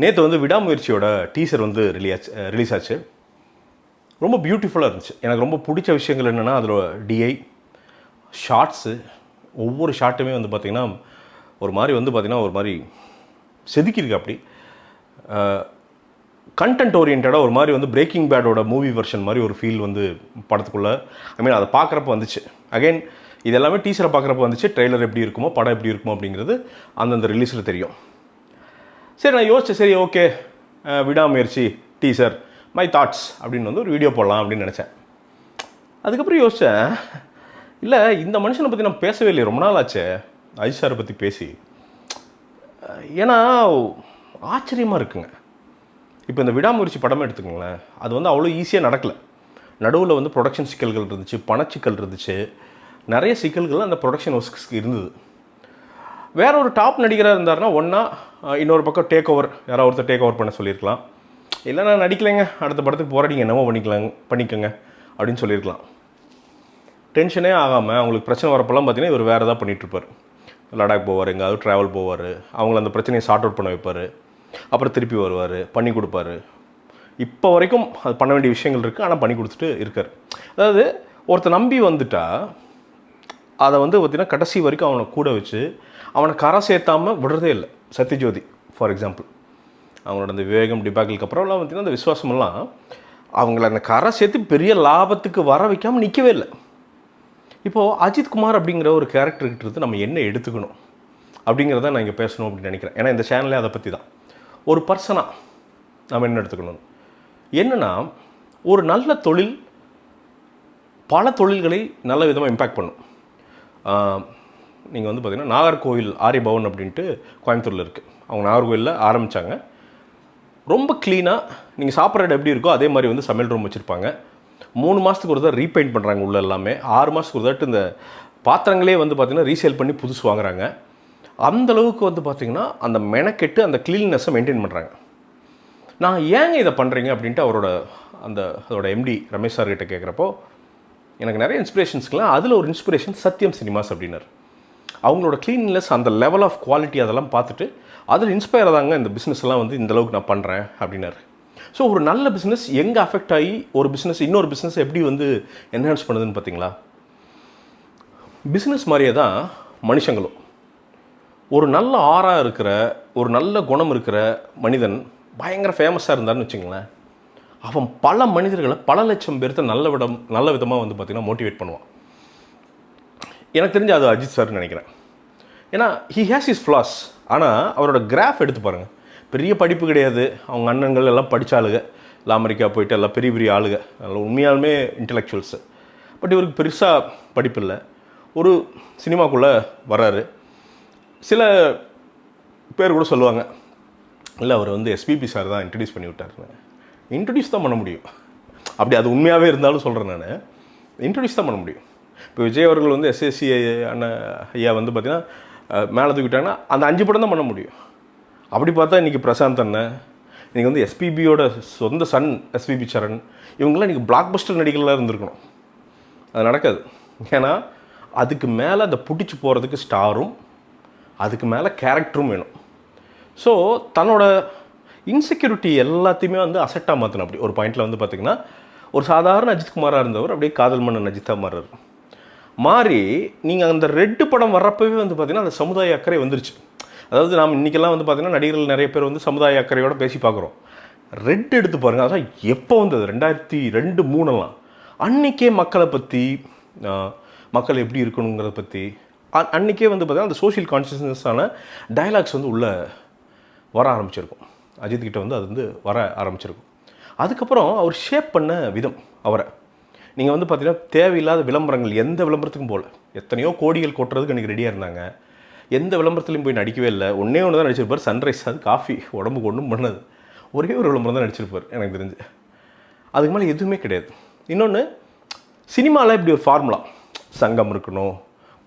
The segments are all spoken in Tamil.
நேற்று வந்து விடாமுயற்சியோட டீசர் வந்து ரிலீஸ் ரிலீஸ் ஆச்சு. ரொம்ப பியூட்டிஃபுல்லாக இருந்துச்சு. எனக்கு ரொம்ப பிடிச்ச விஷயங்கள் என்னென்னா அதில் டிஐ ஷார்ட்ஸு ஒவ்வொரு ஷார்ட்டுமே வந்து பார்த்திங்கன்னா ஒரு மாதிரி வந்து பார்த்திங்கன்னா ஒரு மாதிரி செதுக்கியிருக்கு அப்படி. கண்டென்ட் ஓரியன்டாக ஒரு மாதிரி வந்து பிரேக்கிங் பேடோட மூவி வெர்ஷன் மாதிரி ஒரு ஃபீல் வந்து படத்துக்குள்ளே ஐ மீன் அதை பார்க்குறப்ப வந்துச்சு. அகைன் இது எல்லாமே டீசரை பார்க்குறப்ப வந்துச்சு. ட்ரெய்லர் எப்படி இருக்குமோ படம் எப்படி இருக்குமோ அப்படிங்கிறது அந்தந்த ரிலீஸில் தெரியும். சரி நான் யோசித்தேன் சரி ஓகே விடாமுயற்சி டீசர் மை தாட்ஸ் அப்படின்னு வந்து ஒரு வீடியோ போடலாம் அப்படின்னு நினச்சேன். அதுக்கப்புறம் யோசித்தேன் இல்லை இந்த மனுஷனை பற்றி நான் பேசவே இல்லையே. ரொம்ப நாள் ஆச்சு. அஜித் சாரை பற்றி பேசி. ஏன்னா ஆச்சரியமாக இருக்குங்க. இப்போ இந்த விடாமுயற்சி படமே எடுத்துக்கோங்களேன். அது வந்து அவ்வளோ ஈஸியாக நடக்கலை. நடுவில் வந்து ப்ரொடக்ஷன் சிக்கல்கள் இருந்துச்சு பணச்சிக்கல் இருந்துச்சு. நிறைய சிக்கல்கள் அந்த ப்ரொடக்ஷன் ஒர்க்ஸ்க்கு இருந்தது. வேற ஒரு டாப் நடிகராக இருந்தாருன்னா ஒன்றா இன்னொரு பக்கம் டேக் ஓவர் யாராவது ஒருத்தர் டேக் ஓவர் பண்ண சொல்லியிருக்கலாம். இல்லை நான் நடிக்கலைங்க. அடுத்த படத்துக்கு போராடிங்க. என்னமோ பண்ணிக்கலாங்க பண்ணிக்கோங்க அப்படின்னு சொல்லியிருக்கலாம். டென்ஷனே ஆகாமல் அவங்களுக்கு பிரச்சனை வரப்பெல்லாம் பார்த்தீங்கன்னா இவர் வேறு தான் பண்ணிகிட்ருப்பார் லடாக் போவார் எங்கேயாவது ட்ராவல் போவார். அவங்கள அந்த பிரச்சனையை சார்ட் அவுட் பண்ண வைப்பார். அப்புறம் திருப்பி வருவார் பண்ணி கொடுப்பாரு. இப்போ வரைக்கும் அது பண்ண வேண்டிய விஷயங்கள் இருக்குது ஆனால் பண்ணி கொடுத்துட்டு இருக்கார். அதாவது ஒருத்தர் நம்பி வந்துட்டா அதை வந்து பார்த்திங்கன்னா கடைசி வரைக்கும் அவனை கூட வச்சு அவனை கரை சேர்த்தாமல் விடுறதே இல்லை. சத்யஜோதி ஃபார் எக்ஸாம்பிள் அவங்களோட அந்த விவேகம் டிபாக்கிலுக்கு அப்புறம்லாம் பார்த்திங்கன்னா அந்த விசுவாசமெல்லாம் அவங்கள அந்த கரை சேர்த்து பெரிய லாபத்துக்கு வர வைக்காமல் நிற்கவே இல்லை. இப்போது அஜித் குமார் அப்படிங்கிற ஒரு கேரக்டர்கிட்ட நம்ம என்ன எடுத்துக்கணும்? அப்படிங்கிறத நான் இங்கே பேசணும் அப்படின்னு நினைக்கிறேன். ஏன்னா இந்த சேனலே அதை பற்றி தான். ஒரு பர்சனாக நம்ம என்ன எடுத்துக்கணும்? என்னென்னா ஒரு நல்ல தொழில் பல தொழில்களை நல்ல விதமாக இம்பேக்ட் பண்ணும். நீங்கள் வந்து பார்த்தீங்கன்னா நாகர்கோவில் ஆரியபவன் அப்படின்ட்டு கோயம்புத்தூரில் இருக்குது அவங்க நாகர்கோவிலில் ஆரம்பித்தாங்க ரொம்ப க்ளீனாக நீங்கள் சாப்பிட்ற இடம் எப்படி இருக்கோ அதே மாதிரி வந்து சமையல் ரூம் வச்சுருப்பாங்க. மூணு மாதத்துக்கு ஒரு தடவை ரீபெயிண்ட் பண்ணுறாங்க உள்ள எல்லாமே. ஆறு மாதத்துக்கு ஒரு தாட்டு இந்த பாத்திரங்களே வந்து பார்த்திங்கன்னா ரீசேல் பண்ணி புதுசு வாங்குறாங்க. அந்த அளவுக்கு வந்து பார்த்திங்கன்னா அந்த மெனக்கெட்டு அந்த க்ளீன்னஸை மெயின்டைன் பண்ணுறாங்க நான் ஏங்க இதை பண்ணுறீங்க அப்படின்ட்டு அவரோட அந்த அதோட எம்டி ரமேஷ் சார்கிட்ட கேட்குறப்போ எனக்கு நிறைய இன்ஸ்பிரேஷன்ஸ்க்கெலாம் அதில் ஒரு இன்ஸ்பிரேஷன் சத்யம் சினிமாஸ் அப்படின்னார். அவங்களோட க்ளீன்லெஸ் அந்த லெவல் ஆஃப் குவாலிட்டி அதெல்லாம் பார்த்துட்டு அதில் இன்ஸ்பயர் தாங்க இந்த பிஸ்னஸ்லாம் வந்து இந்த அளவுக்கு நான் பண்ணுறேன் அப்படின்னாரு. ஸோ ஒரு நல்ல பிஸ்னஸ் எங்கே அஃபெக்ட் ஆகி ஒரு பிஸ்னஸ் இன்னொரு பிஸ்னஸ் எப்படி வந்து என்ஹான்ஸ் பண்ணுதுன்னு பார்த்தீங்களா? பிஸ்னஸ் மாதிரியே தான் மனுஷங்களும். ஒரு நல்ல ஆறாக இருக்கிற ஒரு நல்ல குணம் இருக்கிற மனிதன் பயங்கர ஃபேமஸாக இருந்தாருன்னு வச்சுங்களேன் அவன் பல மனிதர்களை பல லட்சம் பேர்த்த நல்ல விடம் நல்ல விதமாக வந்து பார்த்திங்கன்னா மோட்டிவேட் பண்ணுவான். எனக்கு தெரிஞ்சு அது அஜித் சார்னு நினைக்கிறேன். ஏன்னா ஹி ஹேஸ் இஸ் ஃப்ளாஸ் ஆனால் அவரோட கிராஃப் எடுத்து பாருங்கள் பெரிய படிப்பு கிடையாது. அவங்க அண்ணன்கள் எல்லாம் படித்த ஆளுங்க எல்லாம் அமெரிக்கா போயிட்டு எல்லாம் பெரிய பெரிய ஆளுங்க அதனால் உண்மையாலுமே இன்டலெக்சுவல்ஸு பட் இவருக்கு பெருசாக படிப்பு இல்லை. ஒரு சினிமாக்குள்ளே வராரு சில பேர் கூட சொல்லுவாங்க. இல்லை அவர் வந்து எஸ்பிபி சார் தான் இன்ட்ரடியூஸ் பண்ணி விட்டாருன்னு. இன்ட்ரடியூஸ் தான் பண்ண முடியும். அப்படி அது உண்மையாகவே இருந்தாலும் சொல்கிறேன் நான். இன்ட்ரடியூஸ் தான் பண்ண முடியும். இப்போ விஜய் அவர்கள் வந்து எஸ்எஸ்சி அண்ணன் ஐயா வந்து பார்த்தீங்கன்னா மேலே தூக்கிட்டாங்கன்னா அந்த அஞ்சு படம் தான் பண்ண முடியும். அப்படி பார்த்தா இன்றைக்கி பிரசாந்த் அண்ணன் இன்றைக்கி வந்து எஸ்பிபியோட சொந்த சன் எஸ்பிபி சரண் இவங்கெல்லாம் இன்றைக்கி பிளாக் பஸ்டர் நடிகர்களாக இருந்திருக்கணும். அது நடக்காது. ஏன்னா அதுக்கு மேலே அந்த பிடிச்சி போகிறதுக்கு ஸ்டாரும் அதுக்கு மேலே கேரக்டரும் வேணும். ஸோ தன்னோட இன்செக்யூரிட்டி எல்லாத்தையுமே வந்து அசட்டாக மாற்றணும் அப்படி. ஒரு பாயிண்டில் வந்து பார்த்திங்கன்னா ஒரு சாதாரண அஜித் குமாராக இருந்தவர் அப்படியே காதல் மன்னன் அஜித்தாக மாறார் மாறி நீங்கள் அந்த ரெட்டு படம் வர்றப்பவே வந்து பார்த்திங்கன்னா அந்த சமுதாய அக்கறை வந்துருச்சு. அதாவது நாம் இன்றைக்கெல்லாம் வந்து பார்த்திங்கன்னா நடிகர்கள் நிறைய பேர் வந்து சமுதாய அக்கறையோட பேசி பார்க்குறோம். ரெட் எடுத்து பாருங்கள் அதான் எப்போ வந்தது ரெண்டாயிரத்தி ரெண்டு மூணுலாம். அன்றைக்கே மக்களை பற்றி மக்கள் எப்படி இருக்கணுங்கிறத பற்றி அன்றைக்கே வந்து பார்த்தீங்கன்னா அந்த சோஷியல் கான்சியஸ்னஸான டைலாக்ஸ் வந்து உள்ளே வர ஆரம்பிச்சிருக்கும். அஜித் கிட்ட வந்து அது வந்து வர ஆரம்பிச்சிருக்கும். அதுக்கப்புறம் அவர் ஷேப் பண்ண விதம் அவரை. நீங்கள் வந்து பார்த்தீங்கன்னா தேவையில்லாத விளம்பரங்கள் எந்த விளம்பரத்துக்கும் போகல எத்தனையோ கோடிகள் கொட்டுறதுக்கு அன்றைக்கி ரெடியாக இருந்தாங்க. எந்த விளம்பரத்துலையும் போய் நடிக்கவே இல்லை. ஒன்றே ஒன்று தான் நடிச்சிருப்பார். சன்ரைஸ் அது காஃபி உடம்புக்கு ஒன்றும் பண்ணது. ஒரே ஒரு விளம்பரம் தான் நடிச்சிருப்பார் எனக்கு தெரிஞ்சு. அதுக்கு மேலே எதுவுமே கிடையாது. இன்னொன்று சினிமாவில் இப்படி ஒரு ஃபார்முலா சங்கம் இருக்கணும்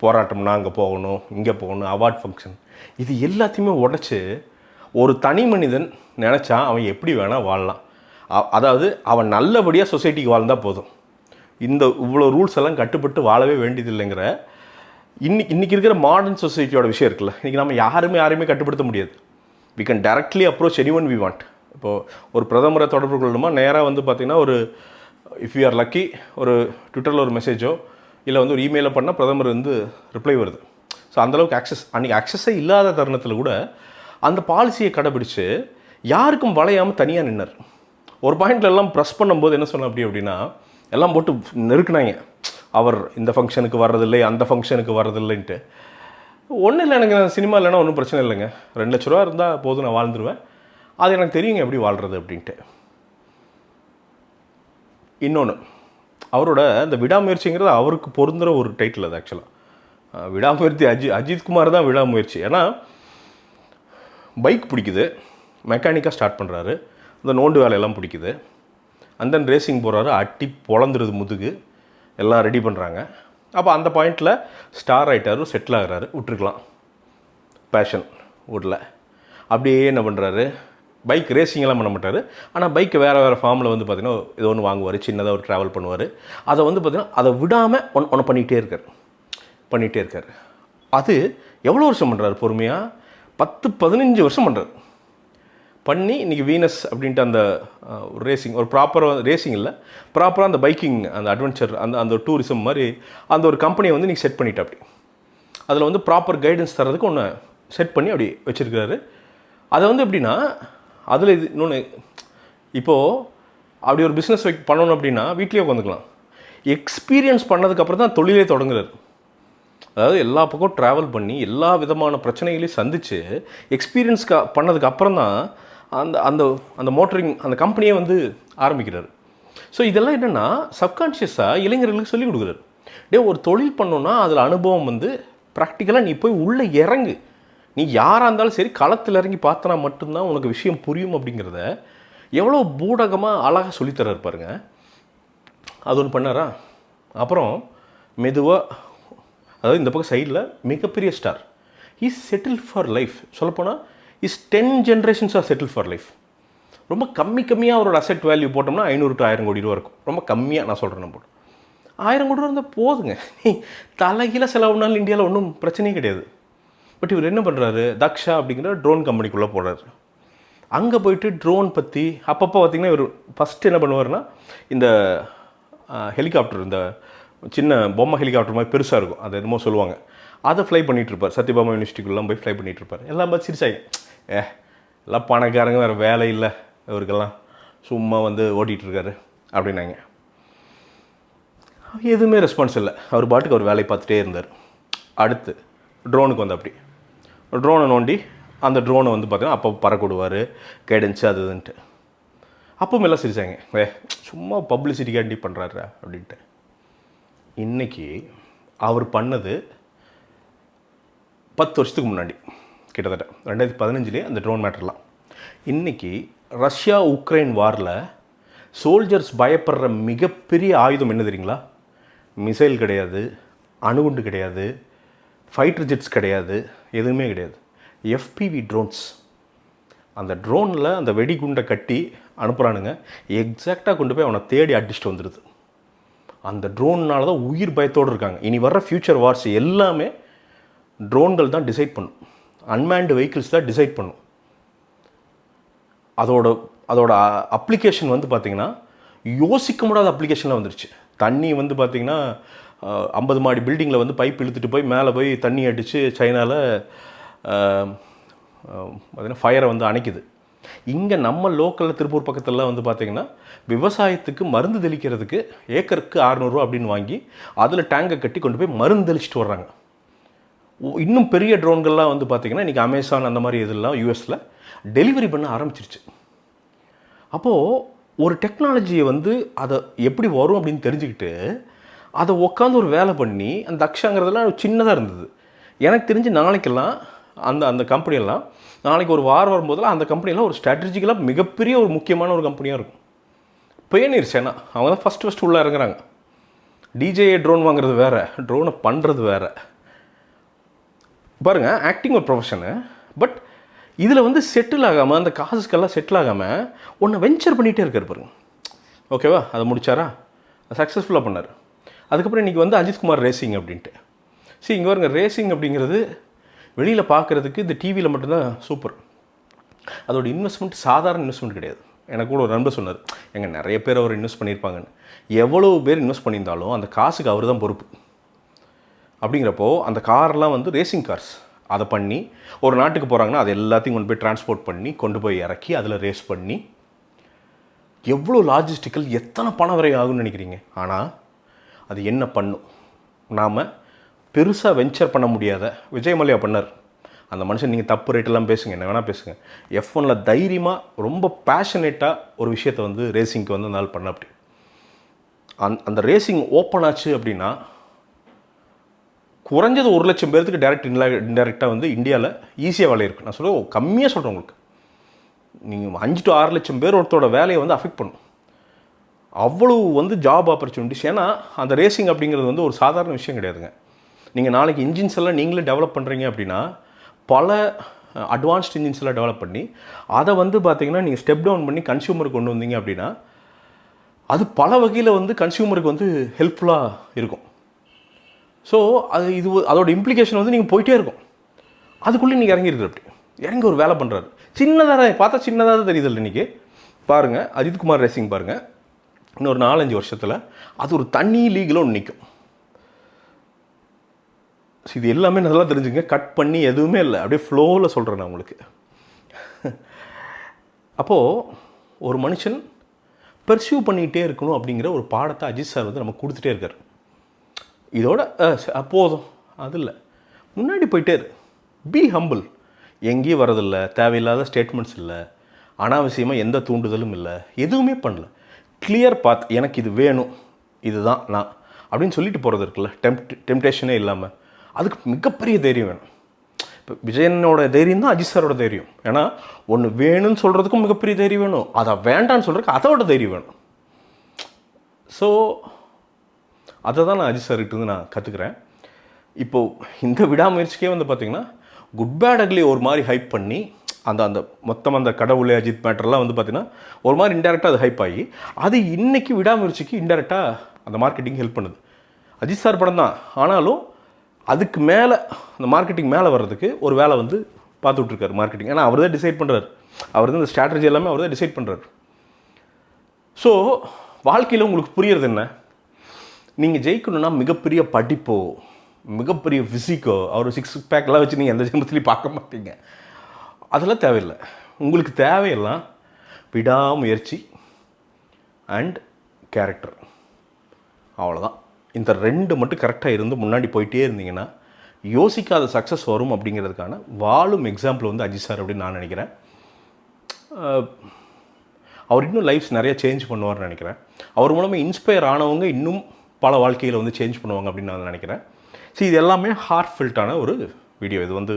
போராட்டம்னா அங்கே போகணும் இங்கே போகணும் அவார்ட் ஃபங்க்ஷன் இது எல்லாத்தையுமே உடச்சி ஒரு தனி மனிதன் நினச்சா அவன் எப்படி வேணால் வாழலாம். அதாவது அவன் நல்லபடியாக சொசைட்டிக்கு வாழ்ந்தால் போதும். இந்த இவ்வளோ ரூல்ஸ் எல்லாம் கட்டுப்பட்டு வாழவே வேண்டியதில்லைங்கிற இன்னைக்கு இன்றைக்கி இருக்கிற மாடர்ன் சொசைட்டியோட விஷயம் இருக்குல்ல. இன்றைக்கி நம்ம யாருமே யாரையுமே கட்டுப்படுத்த முடியாது. We can directly approach anyone we want இப்போது ஒரு பிரதமரை தொடர்பு கொள்ளணுமா? நேராக வந்து பார்த்திங்கன்னா ஒரு இஃப் யூ ஆர் லக்கி ஒரு ட்விட்டரில் ஒரு மெசேஜோ இல்லை வந்து ஒரு இமெயிலில் பண்ணால் பிரதமர் வந்து ரிப்ளை வருது. ஸோ அந்தளவுக்கு ஆக்சஸ் அன்றைக்கி ஆக்சஸே இல்லாத தருணத்தில் கூட அந்த பாலிசியை கடைபிடிச்சு யாருக்கும் வளையாமல் தனியாக நின்னார். ஒரு பாயிண்ட்ல எல்லாம் ப்ரெஸ் பண்ணும்போது என்ன சொன்னேன் அப்படி அப்படின்னா எல்லாம் போட்டு நெருக்குனாங்க. அவர் இந்த ஃபங்க்ஷனுக்கு வர்றதில்லை அந்த ஃபங்க்ஷனுக்கு வர்றதில்லைன்ட்டு. ஒன்றும் இல்லை எனக்கு சினிமா இல்லைன்னா ஒன்றும் பிரச்சனை இல்லைங்க. ரெண்டு லட்ச ரூபா இருந்தால் போதும் நான் வாழ்ந்துருவேன். அது எனக்கு தெரியுங்க எப்படி வாழ்கிறது அப்படின்ட்டு. இன்னொன்று அவரோட இந்த விடாமுயற்சிங்கிறது அவருக்கு பொருந்துகிற ஒரு டைட்டில் அது ஆக்சுவலாக விடாமுயற்சி அஜி அஜித் குமார் தான் விடாமுயற்சி. ஏன்னா பைக் பிடிக்குது. மெக்கானிக்காக ஸ்டார்ட் பண்ணுறாரு இந்த நோண்டு வேலையெல்லாம் பிடிக்குது. And தென் ரேசிங் போகிறாரு அட்டி பொழந்துருது முதுகு. எல்லாம் ரெடி பண்ணுறாங்க அப்போ அந்த பாயிண்டில் ஸ்டார் ஆகிட்டாரு செட்டில் ஆகிறாரு விட்டுருக்கலாம். பேஷன் உடல அப்படியே என்ன பண்ணுறாரு பைக் ரேசிங்கெல்லாம் பண்ண மாட்டார். ஆனால் பைக்கை வேறு வேறு ஃபார்மில் வந்து பார்த்திங்கன்னா ஏதோ ஒன்று வாங்குவார் சின்னதாக ஒரு ட்ராவல் பண்ணுவார். அதை வந்து பார்த்தீங்கன்னா அதை விடாமல் ஒன்று ஒன்று பண்ணிகிட்டே இருக்கார். பண்ணிகிட்டே இருக்கார். அது எவ்வளோ வருஷம் பண்ணுறாரு பொறுமையாக பத்து பதினஞ்சு வருஷம் பண்ணுறாரு பண்ணி இன்றைக்கி வீனஸ் அப்படின்ட்டு அந்த ஒரு ரேசிங் ஒரு ப்ராப்பராக ரேசிங் இல்லை ப்ராப்பராக அந்த பைக்கிங் அந்த அட்வென்ச்சர் அந்த அந்த டூரிசம் மாதிரி அந்த ஒரு கம்பெனியை வந்து நீங்கள் செட் பண்ணிட்டு அப்படி அதில் வந்து ப்ராப்பர் கைடன்ஸ் தரதுக்கு ஒன்று செட் பண்ணி அப்படி வச்சுருக்கிறாரு. அதை வந்து எப்படின்னா அதில் இது இன்னொன்று இப்போது அப்படி ஒரு பிஸ்னஸ் பண்ணணும் அப்படின்னா வீட்லேயே உட்காந்துக்கலாம். எக்ஸ்பீரியன்ஸ் பண்ணதுக்கப்புறம் தான் தொழிலே தொடங்குறாரு. அதாவது எல்லா பக்கம் ட்ராவல் பண்ணி எல்லா விதமான பிரச்சனைகளையும் சந்தித்து எக்ஸ்பீரியன்ஸ் க பண்ணதுக்கு அப்புறம் தான் அந்த அந்த அந்த மோட்டரிங் அந்த கம்பெனியே வந்து ஆரம்பிக்கிறார். ஸோ இதெல்லாம் என்னென்னா சப்கான்ஷியஸாக இளைஞர்களுக்கு சொல்லிக் கொடுக்குறாரு. டே ஒரு தொழில் பண்ணோன்னா அதில் அனுபவம் வந்து ப்ராக்டிக்கலாக நீ போய் உள்ளே இறங்கு. நீ யாராக இருந்தாலும் சரி களத்தில் இறங்கி பார்த்தனா மட்டும்தான் உனக்கு விஷயம் புரியும் அப்படிங்கிறத எவ்வளோ பூடகமாக அழகாக சொல்லித்தராரு பாருங்க. அது ஒன்று பண்ணாரா? அப்புறம் மெதுவாக அதாவது இந்த பக்கம் சைடில் மிகப்பெரிய star is settle for life சொல்லப்போனால் is ten generations are settle for life ரொம்ப கம்மி கம்மியாக அவரோட அசெட் வேல்யூ போட்டோம்னா ஐநூறு டு ஆயிரம் கோடி ரூபா இருக்கும். ரொம்ப கம்மியாக நான் சொல்கிறேன் நம்ம ஆயிரம் கோடி ரூபா இருந்தால் போதுங்க. நீ தலைகீழ செலவுனாலும் இந்தியாவில் ஒன்றும் பிரச்சனையே கிடையாது. பட் இவர் என்ன பண்ணுறாரு தக்ஷா அப்படிங்கிற ட்ரோன் கம்பெனிக்குள்ளே போடுறாரு அங்கே போயிட்டு ட்ரோன் பற்றி அப்பப்போ பார்த்தீங்கன்னா இவர் ஃபஸ்ட்டு என்ன பண்ணுவார்னா இந்த ஹெலிகாப்டர் இந்த சின்ன பொம்மை ஹெலிகாப்டர் மாதிரி பெருசாக இருக்கும். அது என்னமோ சொல்லுவாங்க. அதை ஃப்ளை பண்ணிகிட்ருப்பார் சத்யபாமா யூனிவர்சிட்டிக்குள்ளே போய் ஃப்ளை பண்ணிகிட்ருப்பார் இருப்பார். எல்லாம் பார்த்து சிரிச்சாங்க. ஏ எல்லாம் பணக்காரங்க வேறு வேலை இல்லை. இவருக்கெல்லாம் சும்மா வந்து ஓட்டிகிட்ருக்காரு அப்படின்னாங்க. எதுவுமே ரெஸ்பான்ஸ் இல்லை. அவர் பாட்டுக்கு அவர் வேலையை பார்த்துட்டே இருந்தார். அடுத்து ட்ரோனுக்கு வந்து அப்படி ட்ரோனை நோண்டி அந்த ட்ரோனை வந்து பார்த்தீங்கன்னா அப்போ பறக்க விடுவார் அது இதுன்ட்டு. அப்பவும் எல்லாம் சிரிச்சாங்க. ஏ சும்மா பப்ளிசிட்டிக்காண்டி பண்ணுறாரா பண்ணுறாரு அப்படின்ட்டு. இன்றைக்கி அவர் பண்ணது பத்து வருஷத்துக்கு முன்னாடி. கிட்டத்தட்ட ரெண்டாயிரத்தி பதினஞ்சுலேயே அந்த ட்ரோன் மேட்டர்லாம் இன்னைக்கு ரஷ்யா உக்ரைன் வாரில் சோல்ஜர்ஸ் பயப்படுற மிகப்பெரிய ஆயுதம் என்ன தெரியுங்களா? மிசைல் கிடையாது அணுகுண்டு கிடையாது ஃபைட்டர் ஜெட்ஸ் கிடையாது எதுவுமே கிடையாது. எஃபிவி ட்ரோன்ஸ் அந்த ட்ரோனில் அந்த வெடிகுண்டை கட்டி அனுப்புகிறானுங்க எக்ஸாக்டாக கொண்டு போய் அவனை தேடி அடிச்சுட்டு வந்துடுது அந்த ட்ரோன்னால தான் உயிர் பயத்தோடு இருக்காங்க. இனி வர்ற ஃப்யூச்சர் வார்ஸ் எல்லாமே ட்ரோன்கள் தான் டிசைட் பண்ணும். அன்மேண்டு வெஹிக்கிள்ஸ் தான் டிசைட் பண்ணும். அதோட அதோட அப்ளிகேஷன் வந்து பார்த்திங்கன்னா யோசிக்க முடியாத அப்ளிகேஷன்லாம் வந்துருச்சு. தண்ணி வந்து பார்த்திங்கன்னா ஐம்பது மாடி பில்டிங்கில் வந்து பைப் இழுத்துட்டு போய் மேலே போய் தண்ணி அடித்து சைனாவில் பார்த்தீங்கன்னா ஃபயரை வந்து அணைக்குது. இங்கே நம்ம லோக்கலில் திருப்பூர் பக்கத்துலலாம் வந்து பார்த்திங்கன்னா விவசாயத்துக்கு மருந்து தெளிக்கிறதுக்கு ஏக்கருக்கு அறநூறுவா அப்படின்னு வாங்கி அதில் டேங்கை கட்டி கொண்டு போய் மருந்து தெளிச்சிட்டு வர்றாங்க. இன்னும் பெரிய ட்ரோன்கள்லாம் வந்து பார்த்திங்கன்னா இன்றைக்கி அமேசான் அந்த மாதிரி இதெல்லாம் யூஎஸில் டெலிவரி பண்ண ஆரம்பிச்சிருச்சு. அப்போது ஒரு டெக்னாலஜியை வந்து அதை எப்படி வரும் அப்படின்னு தெரிஞ்சுக்கிட்டு அதை உட்காந்து ஒரு வேலை பண்ணி அந்த தக்ஷாங்கிறதெல்லாம் சின்னதாக இருந்தது. எனக்கு தெரிஞ்சு நாளைக்கெல்லாம் அந்த அந்த கம்பெனியெல்லாம் நாளைக்கு ஒரு வாரம் வரும்போதெல்லாம் அந்த கம்பெனியெல்லாம் ஒரு ஸ்ட்ராட்டஜிக்கலாக மிகப்பெரிய ஒரு முக்கியமான ஒரு கம்பெனியாக இருக்கும். பேனீர் சேனா அவங்க தான் ஃபஸ்ட்டு ஃபஸ்ட்டு உள்ளே இறங்குறாங்க. டிஜேஏ ட்ரோன் வாங்குறது வேறு ட்ரோனை பண்ணுறது வேறு. பாருங்க ஆக்டிங் ஒரு ப்ரொஃபஷனு பட் இதில் வந்து செட்டில் ஆகாமல் அந்த காசுக்கெல்லாம் செட்டில் ஆகாமல் ஒன்று வெஞ்சர் பண்ணிகிட்டே இருக்கார் பாருங்க. ஓகேவா அதை முடிச்சாரா? சக்ஸஸ்ஃபுல்லாக பண்ணார். அதுக்கப்புறம் இன்றைக்கி வந்து அஜித்குமார் ரேசிங் அப்படின்ட்டு. சரி இங்கே வருங்க ரேசிங் அப்படிங்கிறது வெளியில் பார்க்குறதுக்கு இந்த டிவியில் மட்டும்தான் சூப்பர் அதோட இன்வெஸ்ட்மெண்ட் சாதாரண இன்வெஸ்ட்மெண்ட் கிடையாது. எனக்கு கூட ஒரு நண்பர் சொன்னார் எங்கள் நிறைய பேர் அவர் இன்வெஸ்ட் பண்ணியிருப்பாங்கன்னு. எவ்வளோ பேர் இன்வெஸ்ட் பண்ணியிருந்தாலும் அந்த காசுக்கு அவர் தான் பொறுப்பு. அப்படிங்கிறப்போ அந்த கார்லாம் வந்து ரேசிங் கார்ஸ் அதை பண்ணி ஒரு நாட்டுக்கு போகிறாங்கன்னா அது எல்லாத்தையும் கொண்டு போய் டிரான்ஸ்போர்ட் பண்ணி கொண்டு போய் இறக்கி அதில் ரேஸ் பண்ணி எவ்வளோ லாஜிஸ்டிக்கல் எத்தனை பணம் வரை ஆகும்னு நினைக்கிறீங்க? ஆனால் அது என்ன பண்ணும்? நாம் பெருசாக வெஞ்சர் பண்ண முடியாத விஜய் மல்லையா பண்ணார். அந்த மனுஷன் நீங்கள் தப்பு ரேட்டெல்லாம் பேசுங்க என்ன வேணால் பேசுங்க. எஃப் ஒனில் தைரியமாக ரொம்ப பேஷனேட்டாக ஒரு விஷயத்தை வந்து ரேசிங்க்கு வந்து அந்த நாள் பண்ண அப்படி அந் அந்த ரேசிங் ஓப்பன் ஆச்சு அப்படின்னா குறைஞ்சது ஒரு லட்சம் பேர்த்துக்கு டேரெக்ட் இன்ல இன்டெரக்டாக வந்து இந்தியாவில் ஈஸியாக வேலை இருக்குது நான் சொல்ல கம்மியாக சொல்கிறேன் உங்களுக்கு. நீங்கள் அஞ்சு டு ஆறு லட்சம் பேர் ஒருத்தரோட வேலையை வந்து அஃபெக்ட் பண்ணும். அவ்வளோ வந்து ஜாப் ஆப்பர்ச்சுனிட்டிஸ் ஏன்னா அந்த ரேசிங் அப்படிங்கிறது வந்து ஒரு சாதாரண விஷயம் கிடையாதுங்க. நீங்கள் நாளைக்கு இன்ஜின்ஸ் எல்லாம் நீங்களே டெவலப் பண்ணுறீங்க அப்படின்னா பல அட்வான்ஸ்ட் இன்ஜின்ஸ் எல்லாம் டெவலப் பண்ணி அதை வந்து பார்த்திங்கன்னா நீங்கள் ஸ்டெப் டவுன் பண்ணி கன்சியூமருக்கு கொண்டு வந்தீங்க அப்படின்னா அது பல வகையில் வந்து கன்சியூமருக்கு வந்து ஹெல்ப்ஃபுல்லாக இருக்கும். ஸோ அது இது அதோட இம்ப்ளிகேஷன் வந்து நீங்கள் போயிட்டே இருக்கும். அதுக்குள்ளே நீங்கள் இறங்கிருக்கு அப்படி. இறங்கி ஒரு வேலை பண்ணுறாரு சின்னதாக பார்த்தா சின்னதாக தான் தெரியுது இன்றைக்கி பாருங்கள் அஜித்குமார் ரேசிங் பாருங்கள் இன்னொரு நாலஞ்சு வருஷத்தில் அது ஒரு தண்ணி லீகில் ஒன்று நிற்கும் இது எல்லாமே நல்லா தெரிஞ்சுங்க. கட் பண்ணி எதுவுமே இல்லை. அப்படியே ஃப்ளோவில் சொல்கிறேன் நான் உங்களுக்கு. அப்போது ஒரு மனுஷன் பெர்சியூ பண்ணிகிட்டே இருக்கணும் அப்படிங்கிற ஒரு பாடத்தை அஜித் சார் வந்து நமக்கு கொடுத்துட்டே இருக்கார். இதோட ச- போதும். அது இல்லை. முன்னாடி போயிட்டே இரு. பி ஹம்பிள் எங்கேயும் வரதில்லை தேவையில்லாத ஸ்டேட்மெண்ட்ஸ் இல்லை. அனாவசியமாக எந்த தூண்டுதலும் இல்லை. எதுவுமே பண்ணல. கிளியர் பாத் எனக்கு இது வேணும். இதுதான் நான். அப்படின்னு சொல்லிட்டு போகிறது இருக்குல்ல. டெம்ட் டெம்டேஷனே இல்லாமல் அதுக்கு மிகப்பெரிய தைரியம் வேணும். இப்போ விஜயனோட தைரியம் தான் அஜித் சாரோட தைரியம். ஏன்னா ஒன்று வேணும்னு சொல்கிறதுக்கும் மிகப்பெரிய தைரியம் வேணும். அதை வேண்டான்னு சொல்கிறதுக்கு அதோட தைரியம் வேணும். ஸோ அதை தான் நான் அஜித் சார்கிட்ட நான் கற்றுக்குறேன் இப்போது இந்த விடாமுயற்சிக்கே வந்து பார்த்திங்கன்னா குட் பேட் அக்லி ஒரு மாதிரி ஹைப் பண்ணி அந்த அந்த மொத்தம் அந்த கடவுளே அஜித் மேட்டர்லாம் வந்து பார்த்திங்கன்னா ஒரு மாதிரி இன்டெரக்டாக அது ஹைப் ஆகி அது இன்றைக்கி விடாமுயற்சிக்கு இன்டெரக்டாக அந்த மார்க்கெட்டிங் ஹெல்ப் பண்ணுது. அஜித் சார் படம் தான். ஆனாலும் அதுக்கு மேலே அந்த மார்க்கெட்டிங் மேலே வர்றதுக்கு ஒரு வேலை வந்து பார்த்துட்ருக்காரு மார்க்கெட்டிங் ஏன்னா அவர் தான் டிசைட் பண்ணுறாரு அவர் தான் இந்த ஸ்ட்ராட்டஜி எல்லாமே அவர் தான் டிசைட் பண்ணுறாரு ஸோ வாழ்க்கையில் உங்களுக்கு புரியறது என்ன? நீங்கள் ஜெயிக்கணும்னா மிகப்பெரிய படிப்போ மிகப்பெரிய ஃபிசிக்கோ அவர் சிக்ஸ் பேக்கெலாம் வச்சு நீங்கள் எந்த ஜென்மத்துலேயும் பார்க்க மாட்டீங்க. அதெல்லாம் தேவையில்லை. உங்களுக்கு தேவையெல்லாம் விடாமுயற்சி அண்ட் கேரக்டர் அவ்வளோதான் இந்த ரெண்டு மட்டும் கரெக்டாக இருந்து முன்னாடி போயிட்டே இருந்தீங்கன்னா யோசிக்காத சக்ஸஸ் வரும் அப்படிங்கிறதுக்கான வாழும் எக்ஸாம்பிள் வந்து அஜித் சார் அப்படின்னு நான் நினைக்கிறேன். அவர் இன்னும் லைஃப்ஸ் நிறைய சேஞ்ச் பண்ணுவார்னு நினைக்கிறேன். அவர் மூலமாக இன்ஸ்பயர் ஆனவங்க இன்னும் பல வாழ்க்கையில் வந்து சேஞ்ச் பண்ணுவாங்க அப்படின்னு நான் நினைக்கிறேன். ஸோ இது எல்லாமே ஹார்ட் ஃபில்டான ஒரு வீடியோ இது வந்து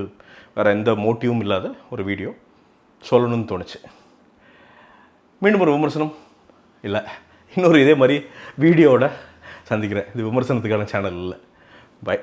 வேறு எந்த மோட்டிவும் இல்லாத ஒரு வீடியோ சொல்லணும்னு தோணுச்சு. மீண்டும் ஒரு விமர்சனம்? இல்லை. இன்னொரு இதே மாதிரி வீடியோவோட சந்திக்கிறேன். இது விமர்சனத்துக்கான சேனல் இல்லை. பை